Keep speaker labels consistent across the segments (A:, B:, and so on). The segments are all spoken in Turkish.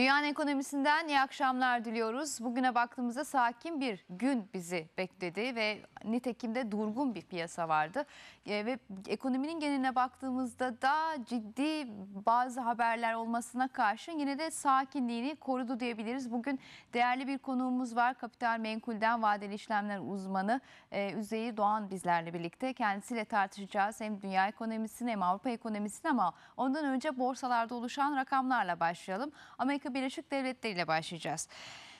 A: Dünyanın ekonomisinden iyi akşamlar diliyoruz. Bugüne baktığımızda sakin bir gün bizi bekledi ve nitekim de durgun bir piyasa vardı. E, ve ekonominin geneline baktığımızda da ciddi bazı haberler olmasına karşın yine de sakinliğini korudu diyebiliriz. Bugün değerli bir konuğumuz var. Kapital Menkul'den vadeli işlemler uzmanı e, Üzeyir Doğan bizlerle birlikte. Kendisiyle tartışacağız hem dünya ekonomisini hem Avrupa ekonomisini ama ondan önce borsalarda oluşan rakamlarla başlayalım. Amerika Birleşik Devletleri ile başlayacağız.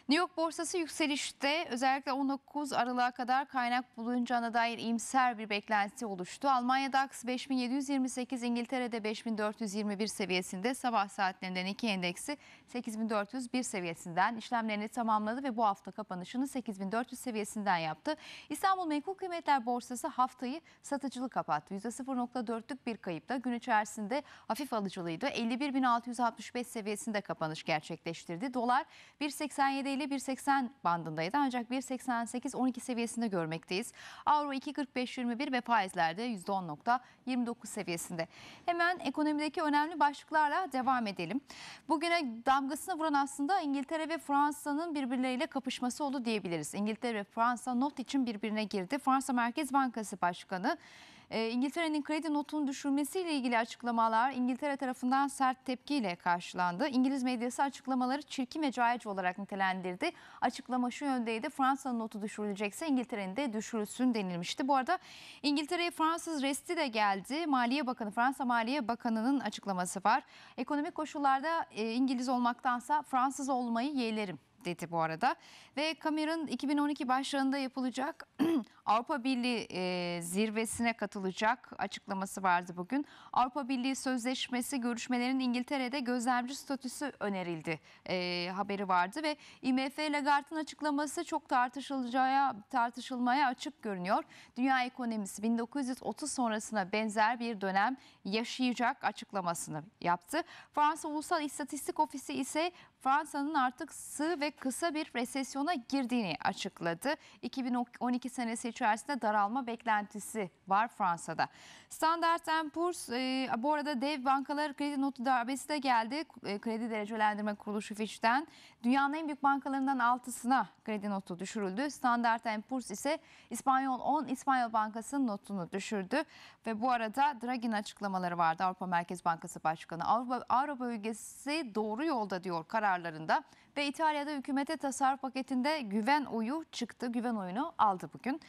A: New York borsası yükselişte özellikle 19 Aralık'a kadar kaynak bulunacağına dair imser bir beklenti oluştu. Almanya DAX 5728, İngiltere'de 5421 seviyesinde sabah saatlerinden iki endeksi 8401 seviyesinden işlemlerini tamamladı ve bu hafta kapanışını 8400 seviyesinden yaptı. İstanbul Menkul Kıymetler Borsası haftayı satıcılı kapattı. %0.4'lük bir kayıpla gün içerisinde hafif alıcılıydı. 51.665 seviyesinde kapanış gerçekleştirdi. Dolar 1.87 ile 1.80 bandındaydı ancak 1.88-12 seviyesinde görmekteyiz. Avro 2.45-21 ve faizlerde %10.29 seviyesinde. Hemen ekonomideki önemli başlıklarla devam edelim. Bugüne damgasını vuran aslında İngiltere ve Fransa'nın birbirleriyle kapışması oldu diyebiliriz. İngiltere ve Fransa not için birbirine girdi. Fransa Merkez Bankası Başkanı ee, İngiltere'nin kredi notunu düşürmesiyle ilgili açıklamalar İngiltere tarafından sert tepkiyle karşılandı. İngiliz medyası açıklamaları çirkin ve cahici olarak nitelendirdi. Açıklama şu yöndeydi. Fransa'nın notu düşürülecekse İngiltere'nin de düşürülsün denilmişti. Bu arada İngiltere'ye Fransız resti de geldi. Maliye Bakanı, Fransa Maliye Bakanı'nın açıklaması var. Ekonomik koşullarda e, İngiliz olmaktansa Fransız olmayı yeğlerim dedi bu arada. Ve Cameron 2012 başlarında yapılacak Avrupa Birliği e, zirvesine katılacak açıklaması vardı bugün. Avrupa Birliği Sözleşmesi görüşmelerinin İngiltere'de gözlemci statüsü önerildi e, haberi vardı ve IMF Lagarde'ın açıklaması çok tartışılacağı tartışılmaya açık görünüyor. Dünya ekonomisi 1930 sonrasına benzer bir dönem yaşayacak açıklamasını yaptı. Fransa Ulusal İstatistik Ofisi ise Fransa'nın artık sığ ve kısa bir resesyona girdiğini açıkladı. 2012 senesi içerisinde daralma beklentisi var Fransa'da. Standard Poor's e, bu arada dev bankalar kredi notu darbesi de geldi. E, kredi derecelendirme kuruluşu Fitch'ten dünyanın en büyük bankalarından altısına kredi notu düşürüldü. Standard Poor's ise İspanyol 10 İspanyol Bankası'nın notunu düşürdü ve bu arada Draghi'nin açıklamaları vardı Avrupa Merkez Bankası Başkanı. Avrupa, Avrupa bölgesi doğru yolda diyor kararlarında ve İtalya'da hükümete tasarruf paketinde güven oyu çıktı. Güven oyunu aldı bugün.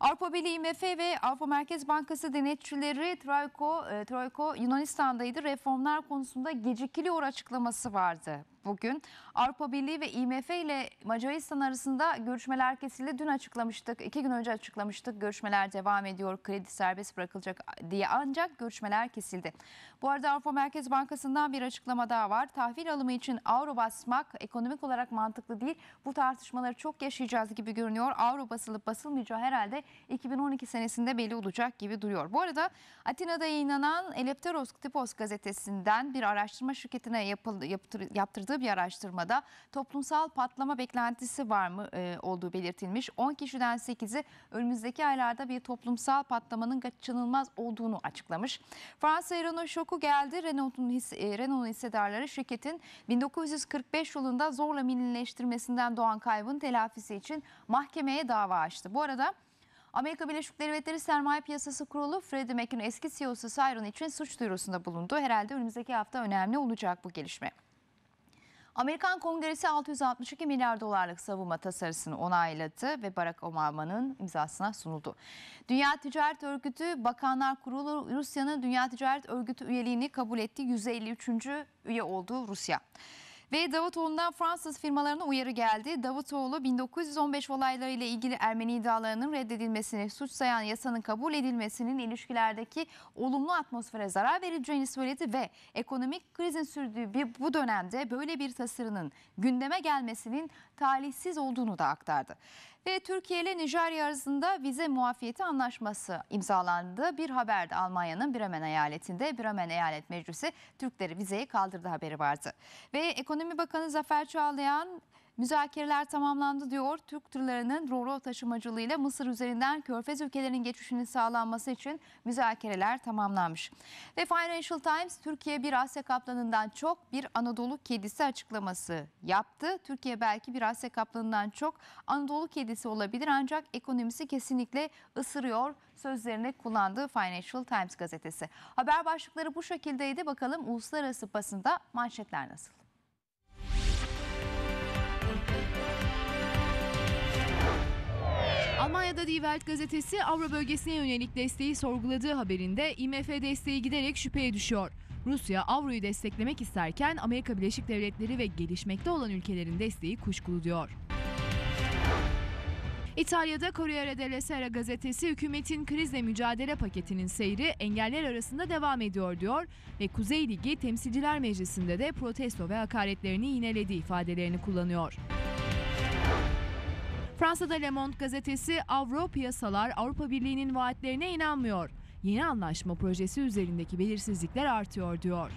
A: Avrupa Birliği IMF ve Avrupa Merkez Bankası denetçileri Troiko, e, Troiko Yunanistan'daydı. Reformlar konusunda gecikiliyor açıklaması vardı bugün. Avrupa Birliği ve IMF ile Macaristan arasında görüşmeler kesildi. Dün açıklamıştık, iki gün önce açıklamıştık. Görüşmeler devam ediyor, kredi serbest bırakılacak diye ancak görüşmeler kesildi. Bu arada Avrupa Merkez Bankası'ndan bir açıklama daha var. Tahvil alımı için avro basmak ekonomik olarak mantıklı değil. Bu tartışmaları çok yaşayacağız gibi görünüyor. Avro basılıp basılmayacağı herhalde 2012 senesinde belli olacak gibi duruyor. Bu arada Atina'da yayınlanan Elepteros Tipos gazetesinden bir araştırma şirketine yapıldı, yaptır, yaptırdığı bir araştırmada toplumsal patlama beklentisi var mı e, olduğu belirtilmiş. 10 kişiden 8'i önümüzdeki aylarda bir toplumsal patlamanın kaçınılmaz olduğunu açıklamış. Fransa Renault şoku geldi. Renault'un his, e, Renault'un hissedarları şirketin 1945 yılında zorla millileştirmesinden doğan kaybın telafisi için mahkemeye dava açtı. Bu arada Amerika Birleşik Devletleri Sermaye Piyasası Kurulu Freddie Mac'in eski CEO'su Cyron için suç duyurusunda bulundu. Herhalde önümüzdeki hafta önemli olacak bu gelişme. Amerikan Kongresi 662 milyar dolarlık savunma tasarısını onayladı ve Barack Obama'nın imzasına sunuldu. Dünya Ticaret Örgütü Bakanlar Kurulu Rusya'nın Dünya Ticaret Örgütü üyeliğini kabul etti. 153. üye oldu Rusya. Ve Davutoğlu'ndan Fransız firmalarına uyarı geldi. Davutoğlu 1915 olaylarıyla ilgili Ermeni iddialarının reddedilmesini, suç sayan yasanın kabul edilmesinin ilişkilerdeki olumlu atmosfere zarar vereceğini söyledi ve ekonomik krizin sürdüğü bir, bu dönemde böyle bir tasarının gündeme gelmesinin talihsiz olduğunu da aktardı. Ve Türkiye ile Nijerya arasında vize muafiyeti anlaşması imzalandı. Bir haberde Almanya'nın Bremen eyaletinde Bremen Eyalet Meclisi Türkleri vizeyi kaldırdı haberi vardı. Ve Ekonomi Bakanı Zafer Çağlayan Müzakereler tamamlandı diyor. Türk tırlarının roro taşımacılığıyla Mısır üzerinden Körfez ülkelerinin geçişinin sağlanması için müzakereler tamamlanmış. Ve Financial Times Türkiye bir Asya kaplanından çok bir Anadolu kedisi açıklaması yaptı. Türkiye belki bir Asya kaplanından çok Anadolu kedisi olabilir ancak ekonomisi kesinlikle ısırıyor sözlerini kullandığı Financial Times gazetesi. Haber başlıkları bu şekildeydi. Bakalım uluslararası basında manşetler nasıl?
B: Almanya'da Die Welt gazetesi Avro bölgesine yönelik desteği sorguladığı haberinde IMF desteği giderek şüpheye düşüyor. Rusya Avro'yu desteklemek isterken Amerika Birleşik Devletleri ve gelişmekte olan ülkelerin desteği kuşkulu diyor. İtalya'da Corriere della Sera gazetesi hükümetin krizle mücadele paketinin seyri engeller arasında devam ediyor diyor ve Kuzey Ligi Temsilciler Meclisi'nde de protesto ve hakaretlerini yineledi ifadelerini kullanıyor. Fransa'da Le Monde gazetesi Avro piyasalar Avrupa Birliği'nin vaatlerine inanmıyor. Yeni anlaşma projesi üzerindeki belirsizlikler artıyor diyor.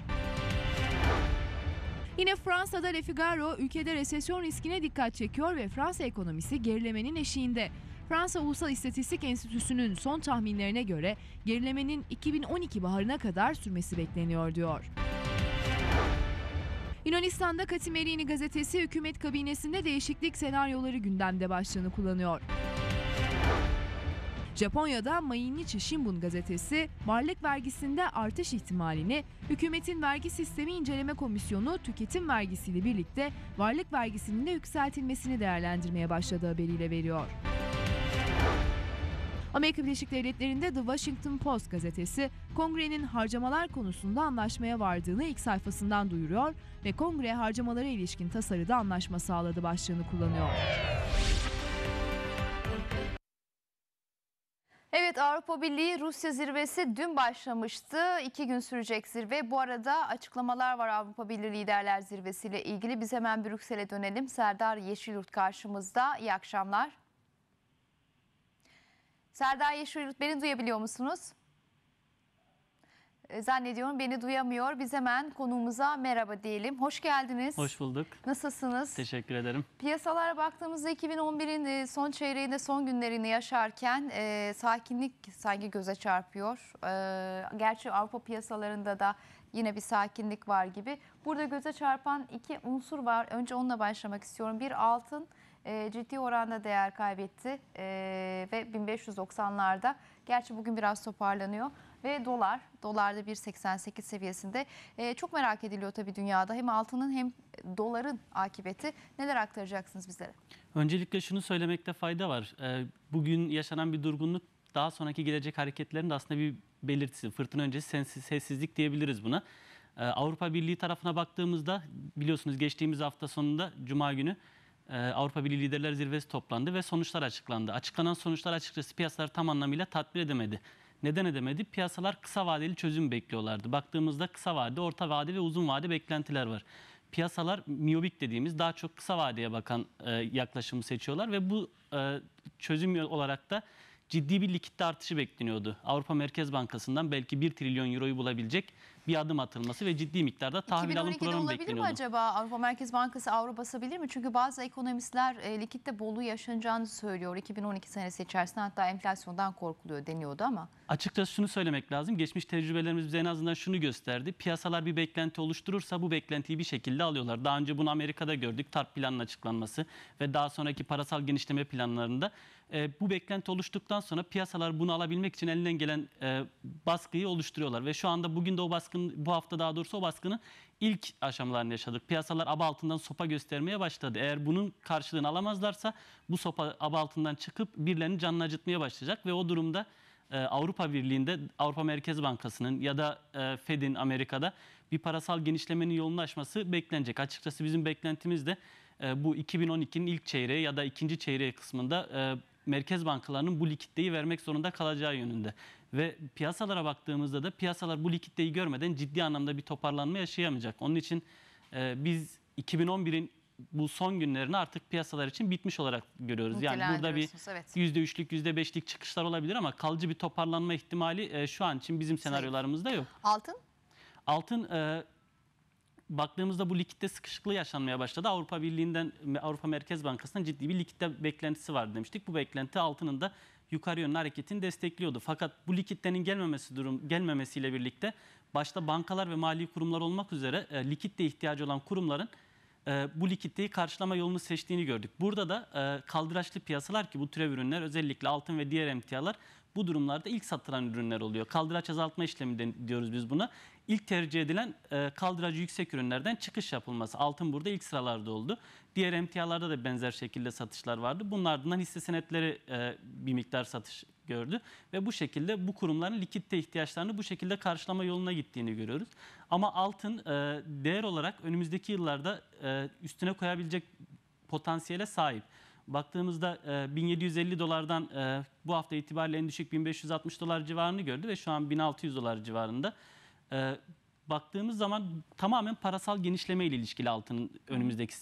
B: Yine Fransa'da Le Figaro ülkede resesyon riskine dikkat çekiyor ve Fransa ekonomisi gerilemenin eşiğinde. Fransa Ulusal İstatistik Enstitüsü'nün son tahminlerine göre gerilemenin 2012 baharına kadar sürmesi bekleniyor diyor. Yunanistan'da Katimerini gazetesi hükümet kabinesinde değişiklik senaryoları gündemde başlığını kullanıyor. Japonya'da Mainichi Shimbun gazetesi varlık vergisinde artış ihtimalini hükümetin vergi sistemi inceleme komisyonu tüketim vergisiyle birlikte varlık vergisinin de yükseltilmesini değerlendirmeye başladığı haberiyle veriyor. Amerika Birleşik Devletleri'nde The Washington Post gazetesi kongrenin harcamalar konusunda anlaşmaya vardığını ilk sayfasından duyuruyor ve kongre harcamalara ilişkin tasarıda anlaşma sağladı başlığını kullanıyor.
A: Evet Avrupa Birliği Rusya zirvesi dün başlamıştı. İki gün sürecek zirve. Bu arada açıklamalar var Avrupa Birliği Liderler Zirvesi ile ilgili. Biz hemen Brüksel'e dönelim. Serdar Yeşilyurt karşımızda. İyi akşamlar. Serdar Yeşilyurt beni duyabiliyor musunuz? E, Zannediyorum beni duyamıyor. Biz hemen konuğumuza merhaba diyelim. Hoş geldiniz.
C: Hoş bulduk.
A: Nasılsınız?
C: Teşekkür ederim.
A: Piyasalara baktığımızda 2011'in e, son çeyreğinde son günlerini yaşarken e, sakinlik sanki göze çarpıyor. E, gerçi Avrupa piyasalarında da yine bir sakinlik var gibi. Burada göze çarpan iki unsur var. Önce onunla başlamak istiyorum. Bir altın e, ciddi oranda değer kaybetti e, ve 1590'larda. Gerçi bugün biraz toparlanıyor. Ve dolar, dolarda 1.88 seviyesinde. E, çok merak ediliyor tabii dünyada. Hem altının hem doların akıbeti. Neler aktaracaksınız bizlere?
C: Öncelikle şunu söylemekte fayda var. Ee, Bugün yaşanan bir durgunluk daha sonraki gelecek hareketlerin de aslında bir belirtisi. Fırtına öncesi sessizlik diyebiliriz buna. Ee, Avrupa Birliği tarafına baktığımızda biliyorsunuz geçtiğimiz hafta sonunda Cuma günü Avrupa Birliği Liderler Zirvesi toplandı ve sonuçlar açıklandı. Açıklanan sonuçlar açıkçası piyasaları tam anlamıyla tatmin edemedi. Neden edemedi? Piyasalar kısa vadeli çözüm bekliyorlardı. Baktığımızda kısa vade, orta vade ve uzun vade beklentiler var. Piyasalar miyobik dediğimiz daha çok kısa vadeye bakan e, yaklaşımı seçiyorlar ve bu e, çözüm olarak da ciddi bir likitte artışı bekleniyordu. Avrupa Merkez Bankası'ndan belki 1 trilyon euroyu bulabilecek bir adım atılması ve ciddi miktarda tahvil alım
A: 2012'de
C: programı
A: olabilir mi
C: bekleniyordu.
A: acaba? Avrupa Merkez Bankası avro basabilir mi? Çünkü bazı ekonomistler e, likitte bolluğu yaşanacağını söylüyor. 2012 senesi içerisinde hatta enflasyondan korkuluyor deniyordu ama.
C: Açıkçası şunu söylemek lazım. Geçmiş tecrübelerimiz bize en azından şunu gösterdi. Piyasalar bir beklenti oluşturursa bu beklentiyi bir şekilde alıyorlar. Daha önce bunu Amerika'da gördük. TARP planının açıklanması ve daha sonraki parasal genişleme planlarında. e, bu beklenti oluştuktan sonra piyasalar bunu alabilmek için elinden gelen e, baskıyı oluşturuyorlar. Ve şu anda bugün de o baskının, bu hafta daha doğrusu o baskının ilk aşamalarını yaşadık. Piyasalar aba altından sopa göstermeye başladı. Eğer bunun karşılığını alamazlarsa bu sopa aba altından çıkıp birilerinin canını acıtmaya başlayacak ve o durumda e, Avrupa Birliği'nde Avrupa Merkez Bankası'nın ya da e, Fed'in Amerika'da bir parasal genişlemenin yolunu açması beklenecek. Açıkçası bizim beklentimiz de e, bu 2012'nin ilk çeyreği ya da ikinci çeyreği kısmında merkez bankalarının bu likiditeyi vermek zorunda kalacağı yönünde. Ve piyasalara baktığımızda da piyasalar bu likiditeyi görmeden ciddi anlamda bir toparlanma yaşayamayacak. Onun için e, biz 2011'in bu son günlerini artık piyasalar için bitmiş olarak görüyoruz. Yani burada bir
A: evet.
C: %3'lük, %5'lik çıkışlar olabilir ama kalıcı bir toparlanma ihtimali e, şu an için bizim senaryolarımızda yok.
A: Altın?
C: Altın e, baktığımızda bu likitte sıkışıklığı yaşanmaya başladı. Avrupa Birliği'nden Avrupa Merkez Bankası'ndan ciddi bir likitte beklentisi var demiştik. Bu beklenti altının da yukarı yönlü hareketini destekliyordu. Fakat bu likitlerin gelmemesi durum gelmemesiyle birlikte başta bankalar ve mali kurumlar olmak üzere e, likitte ihtiyacı olan kurumların e, bu likiditeyi karşılama yolunu seçtiğini gördük. Burada da e, kaldıraçlı piyasalar ki bu türev ürünler özellikle altın ve diğer emtialar bu durumlarda ilk satılan ürünler oluyor. Kaldıraç azaltma işlemi diyoruz biz buna. İlk tercih edilen e, kaldıracı yüksek ürünlerden çıkış yapılması. Altın burada ilk sıralarda oldu. Diğer emtialarda da benzer şekilde satışlar vardı. Bunun ardından hisse senetleri e, bir miktar satış gördü ve bu şekilde bu kurumların likitte ihtiyaçlarını bu şekilde karşılama yoluna gittiğini görüyoruz. Ama altın e, değer olarak önümüzdeki yıllarda e, üstüne koyabilecek potansiyele sahip. Baktığımızda e, 1750 dolardan e, bu hafta itibariyle en düşük 1560 dolar civarını gördü ve şu an 1600 dolar civarında. E, baktığımız zaman tamamen parasal genişleme ile ilişkili altının önümüzdeki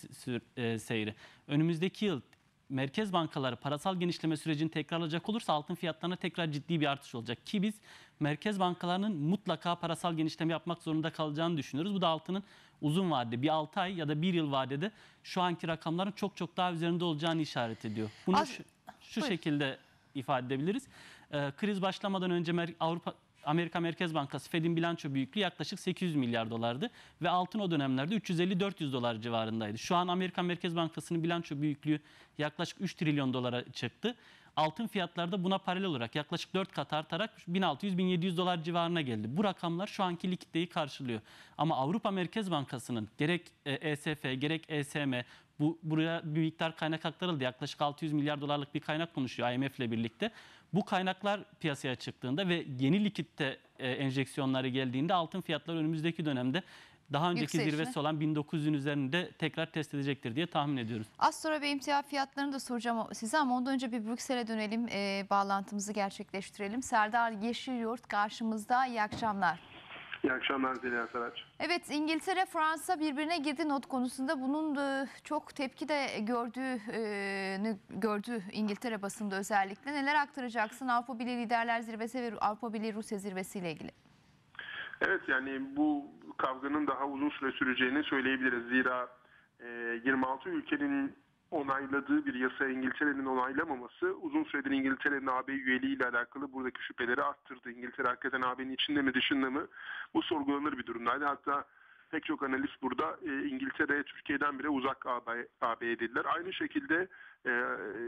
C: e, seyri. Önümüzdeki yıl merkez bankaları parasal genişleme sürecini tekrarlayacak olursa altın fiyatlarına tekrar ciddi bir artış olacak. Ki biz merkez bankalarının mutlaka parasal genişleme yapmak zorunda kalacağını düşünüyoruz. Bu da altının uzun vadede bir 6 ay ya da 1 yıl vadede şu anki rakamların çok çok daha üzerinde olacağını işaret ediyor. Bunu
A: Az-
C: şu, şu şekilde ifade edebiliriz. Ee, kriz başlamadan önce Mer- Avrupa Amerika Merkez Bankası Fed'in bilanço büyüklüğü yaklaşık 800 milyar dolardı ve altın o dönemlerde 350-400 dolar civarındaydı. Şu an Amerika Merkez Bankası'nın bilanço büyüklüğü yaklaşık 3 trilyon dolara çıktı. Altın fiyatları da buna paralel olarak yaklaşık 4 kat artarak 1600-1700 dolar civarına geldi. Bu rakamlar şu anki likiditeyi karşılıyor. Ama Avrupa Merkez Bankası'nın gerek e, ESF gerek ESM bu buraya bir miktar kaynak aktarıldı. Yaklaşık 600 milyar dolarlık bir kaynak konuşuyor IMF ile birlikte. Bu kaynaklar piyasaya çıktığında ve yeni likitte e, enjeksiyonları geldiğinde altın fiyatları önümüzdeki dönemde daha önceki
A: Yükselişine.
C: zirvesi olan 1900'ün üzerinde tekrar test edecektir diye tahmin ediyoruz.
A: Az sonra bir emtia fiyatlarını da soracağım size ama ondan önce bir Brüksel'e dönelim. e, bağlantımızı gerçekleştirelim. Serdar Yeşilyurt karşımızda. İyi akşamlar.
D: İyi akşamlar Zeliha Saraç.
A: Evet İngiltere Fransa birbirine girdi not konusunda bunun da çok tepki de gördüğünü gördü İngiltere basında özellikle. Neler aktaracaksın Avrupa Birliği Liderler Zirvesi ve Avrupa Birliği Rusya Zirvesi ile ilgili?
D: Evet yani bu kavganın daha uzun süre süreceğini söyleyebiliriz. Zira e, 26 ülkenin onayladığı bir yasa İngiltere'nin onaylamaması uzun süredir İngiltere'nin AB üyeliği ile alakalı buradaki şüpheleri arttırdı. İngiltere hakikaten AB'nin içinde mi dışında mı bu sorgulanır bir durumdaydı. Hatta pek çok analist burada e, İngiltere Türkiye'den bile uzak AB, AB'ye dediler. Aynı şekilde e,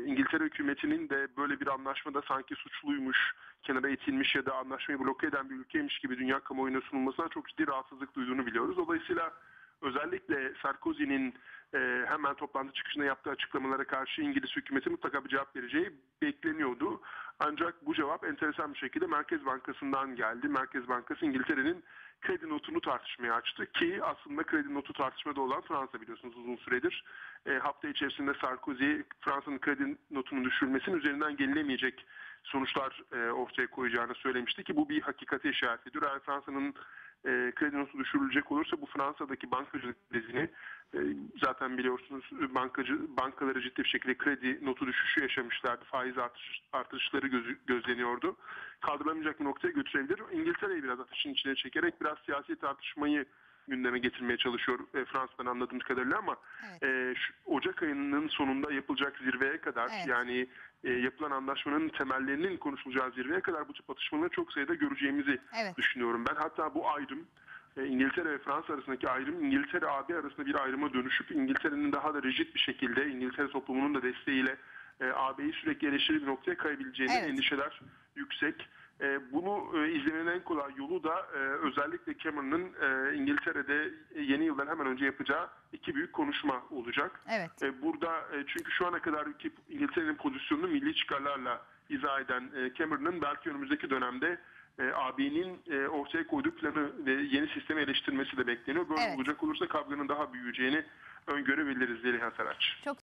D: İngiltere hükümetinin de böyle bir anlaşmada sanki suçluymuş, kenara itilmiş ya da anlaşmayı bloke eden bir ülkeymiş gibi dünya kamuoyuna sunulmasına çok ciddi rahatsızlık duyduğunu biliyoruz. Dolayısıyla özellikle Sarkozy'nin e, hemen toplantı çıkışında yaptığı açıklamalara karşı İngiliz hükümeti mutlaka bir cevap vereceği bekleniyordu. Ancak bu cevap enteresan bir şekilde Merkez Bankası'ndan geldi. Merkez Bankası İngiltere'nin kredi notunu tartışmaya açtı ki aslında kredi notu tartışmada olan Fransa biliyorsunuz uzun süredir. E, hafta içerisinde Sarkozy Fransa'nın kredi notunun düşürülmesinin üzerinden gelinemeyecek sonuçlar e, ortaya koyacağını söylemişti ki bu bir hakikate işaret ediyor. Eğer Fransa'nın e, kredi notu düşürülecek olursa bu Fransa'daki bankacılık krizini e, zaten biliyorsunuz bankacı bankaları ciddi bir şekilde kredi notu düşüşü yaşamışlardı. Faiz artış, artışları gözü- gözleniyordu. Kaldırılamayacak bir noktaya götürebilir. İngiltere'yi biraz ateşin içine çekerek biraz siyasi tartışmayı gündeme getirmeye çalışıyor e, Fransa'dan anladığımız kadarıyla ama
A: Evet.
D: e, şu Ocak ayının sonunda yapılacak zirveye kadar
A: Evet.
D: yani e, yapılan anlaşmanın temellerinin konuşulacağı zirveye kadar bu tip atışmaları çok sayıda göreceğimizi
A: Evet.
D: düşünüyorum. Ben hatta bu ayrım e, İngiltere ve Fransa arasındaki ayrım İngiltere AB arasında bir ayrıma dönüşüp İngiltere'nin daha da rigid bir şekilde İngiltere toplumunun da desteğiyle e, AB'yi sürekli eleştiri bir noktaya kayabileceğini
A: Evet.
D: endişeler yüksek. E, bunu e, izlemenin en kolay yolu da e, özellikle Cameron'ın İngiltere'de yeni yıldan hemen önce yapacağı iki büyük konuşma olacak.
A: Evet.
D: Burada çünkü şu ana kadar İngiltere'nin pozisyonunu milli çıkarlarla izah eden Cameron'ın belki önümüzdeki dönemde AB'nin ortaya koyduğu planı ve yeni sistemi eleştirmesi de bekleniyor. Böyle
A: Evet.
D: olacak olursa kavganın daha büyüyeceğini öngörebiliriz Zeliha Saraç.
A: Çok